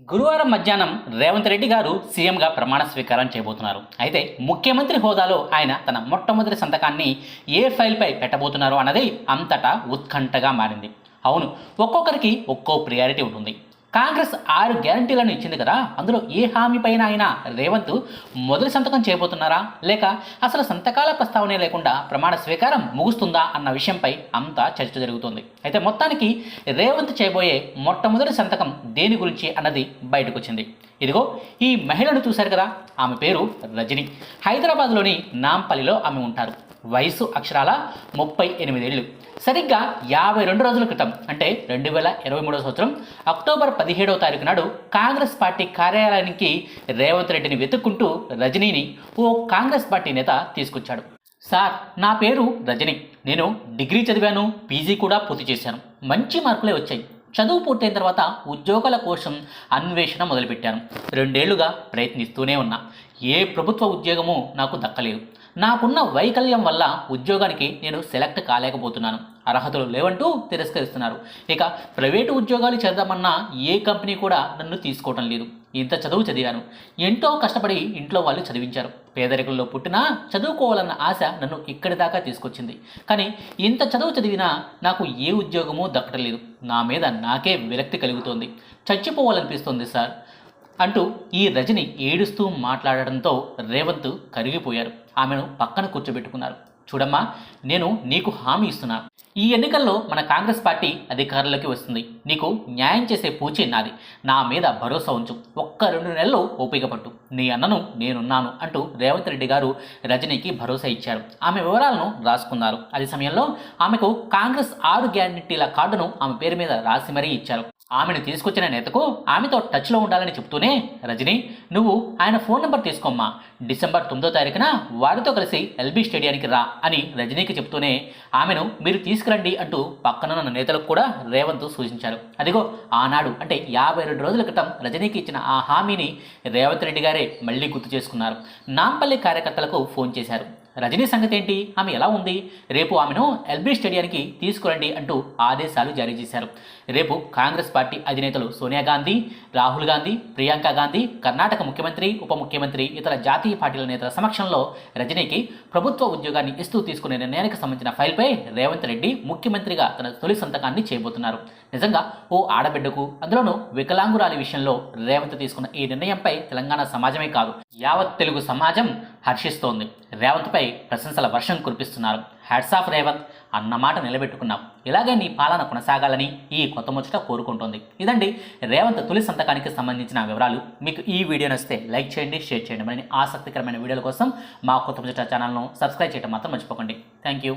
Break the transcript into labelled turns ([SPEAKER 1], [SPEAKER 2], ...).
[SPEAKER 1] గురువారం మధ్యాహ్నం రేవంత్ రెడ్డి గారు సీఎంగా ప్రమాణ స్వీకారం చేయబోతున్నారు. అయితే ముఖ్యమంత్రి హోదాలో ఆయన తన మొట్టమొదటి సంతకాన్ని ఏ ఫైల్పై పెట్టబోతున్నారు అన్నది అంతటా ఉత్కంఠగా మారింది. అవును ఒక్కొక్కరికి ఒక్కో ప్రియారిటీ ఉంటుంది. కాంగ్రెస్ ఆరు గ్యారంటీలను ఇచ్చింది కదా అందులో ఏ హామీ పైన అయినా రేవంత్ మొదటి సంతకం చేయబోతున్నారా? లేక అసలు సంతకాల ప్రస్తావనే లేకుండా ప్రమాణ స్వీకారం ముగుస్తుందా అన్న విషయంపై అంతా చర్చ జరుగుతుంది. అయితే మొత్తానికి రేవంత్ చేయబోయే మొట్టమొదటి సంతకం దేని గురించి అన్నది బయటకు వచ్చింది ఇదిగో ఈ మహిళను చూశారు కదా ఆమె పేరు రజని. హైదరాబాద్లోని నాంపల్లిలో ఆమె ఉంటారు. వయసు అక్షరాల ముప్పై ఎనిమిదేళ్ళు. సరిగ్గా యాభై రెండు రోజుల క్రితం అంటే రెండు వేల ఇరవై మూడో సంవత్సరం అక్టోబర్ పదిహేడవ తారీఖు నాడు కాంగ్రెస్ పార్టీ కార్యాలయానికి రేవంత్ రెడ్డిని వెతుక్కుంటూ రజనీని ఓ కాంగ్రెస్ పార్టీ నేత తీసుకొచ్చాడు. సార్ నా పేరు రజని. నేను డిగ్రీ చదివాను పీజీ కూడా పూర్తి చేశాను. మంచి మార్కులే వచ్చాయి. చదువు పూర్తయిన తర్వాత ఉద్యోగాల కోసం అన్వేషణ మొదలుపెట్టాను. రెండేళ్ళుగా ప్రయత్నిస్తూనే ఉన్నా. ఏ ప్రభుత్వ ఉద్యోగము నాకు దక్కలేదు. నాకున్న వైకల్యం వల్ల ఉద్యోగానికి నేను సెలెక్ట్ కాలేకపోతున్నాను. అర్హతలు లేవంటూ తిరస్కరిస్తున్నారు. ఇక ప్రైవేటు ఉద్యోగాలు చేద్దామన్నా ఏ కంపెనీ కూడా నన్ను తీసుకోవటం లేదు. ఇంత చదువు చదివాను. ఎంతో కష్టపడి ఇంట్లో వాళ్ళు చదివించారు. పేదరికంలో పుట్టినా చదువుకోవాలన్న ఆశ నన్ను ఇక్కడి దాకా తీసుకొచ్చింది. కానీ ఇంత చదువు చదివినా నాకు ఏ ఉద్యోగమూ దక్కటలేదు నా మీద నాకే విరక్తి కలుగుతోంది. చచ్చిపోవాలనిపిస్తోంది సార్. అంటూ ఈ రజని ఏడుస్తూ మాట్లాడడంతో రేవంత్ కరిగిపోయారు. ఆమెను పక్కన కూర్చోబెట్టుకున్నారు. చూడమ్మా నేను నీకు హామీ ఇస్తున్నాను ఈ ఎన్నికల్లో మన కాంగ్రెస్ పార్టీ అధికారంలోకి వస్తుంది. నీకు న్యాయం చేసే పూచి నాది. నా మీద భరోసా ఉంచు. ఒక్క రెండు నెలలు ఓపికపట్టు నీ అన్నను నేనున్నాను అంటూ రేవంత్ రెడ్డి గారు రజనీకి భరోసా ఇచ్చారు. ఆమె వివరాలను రాసుకున్నారు. అదే సమయంలో ఆమెకు కాంగ్రెస్ ఆరు గ్యారంటీల కార్డును ఆమె పేరు మీద రాసి మరీ ఇచ్చారు. ఆమెను తీసుకొచ్చిన నేతకు ఆమెతో టచ్లో ఉండాలని చెప్తూనే రజని నువ్వు ఆయన ఫోన్ నెంబర్ తీసుకోమ్మా. డిసెంబర్ తొమ్మిదో తారీఖున వారితో కలిసి ఎల్బీ స్టేడియానికి రా అని రజనీకి చెప్తూనే ఆమెను మీరు తీసుకురండి అంటూ పక్కనున్న నేతలకు కూడా రేవంత్ సూచించారు. అదిగో ఆనాడు అంటే యాభై రెండు రోజుల క్రితం రజనీకి ఇచ్చిన ఆ హామీని రేవంత్ రెడ్డి గారే మళ్ళీ గుర్తు చేసుకున్నారు. నాంపల్లి కార్యకర్తలకు ఫోన్ చేశారు. రజనీ సంగతి ఏంటి? ఆమె ఎలా ఉంది? రేపు ఆమెను ఎల్బీ స్టేడియానికి తీసుకురండి అంటూ ఆదేశాలు జారీ చేశారు. రేపు కాంగ్రెస్ పార్టీ అధినేతలు సోనియా గాంధీ రాహుల్ గాంధీ ప్రియాంక గాంధీ కర్ణాటక ముఖ్యమంత్రి ఉప ముఖ్యమంత్రి ఇతర జాతీయ పార్టీల నేతల సమక్షంలో రజనీకి ప్రభుత్వ ఉద్యోగాన్ని ఇస్తూ తీసుకునే నిర్ణయానికి సంబంధించిన ఫైల్పై రేవంత్ రెడ్డి ముఖ్యమంత్రిగా తన తొలి సంతకాన్ని చేయబోతున్నారు. నిజంగా ఓ ఆడబిడ్డకు అందులోనూ వికలాంగురాలి విషయంలో రేవంత్ తీసుకున్న ఈ నిర్ణయంపై తెలంగాణ సమాజమే కాదు యావత్ తెలుగు సమాజం హర్షిస్తోంది. రేవంత్పై ప్రశంసల వర్షం కురిపిస్తున్నారు. Hats off Revanth. అన్నమాట నిలబెట్టుకున్నాం ఇలాగే నీ పాలన కొనసాగాలని ఈ కొత్త ముచ్చట కోరుకుంటోంది. ఇదండి రేవంత్ తొలి సంతకానికి సంబంధించిన వివరాలు. మీకు ఈ వీడియో నచ్చితే లైక్ చేయండి షేర్ చేయండి. మరిన్ని ఆసక్తికరమైన వీడియోల కోసం మా కొత్త ముచ్చట ఛానల్ను సబ్స్క్రైబ్ చేయడం మాత్రం మర్చిపోకండి. Thank you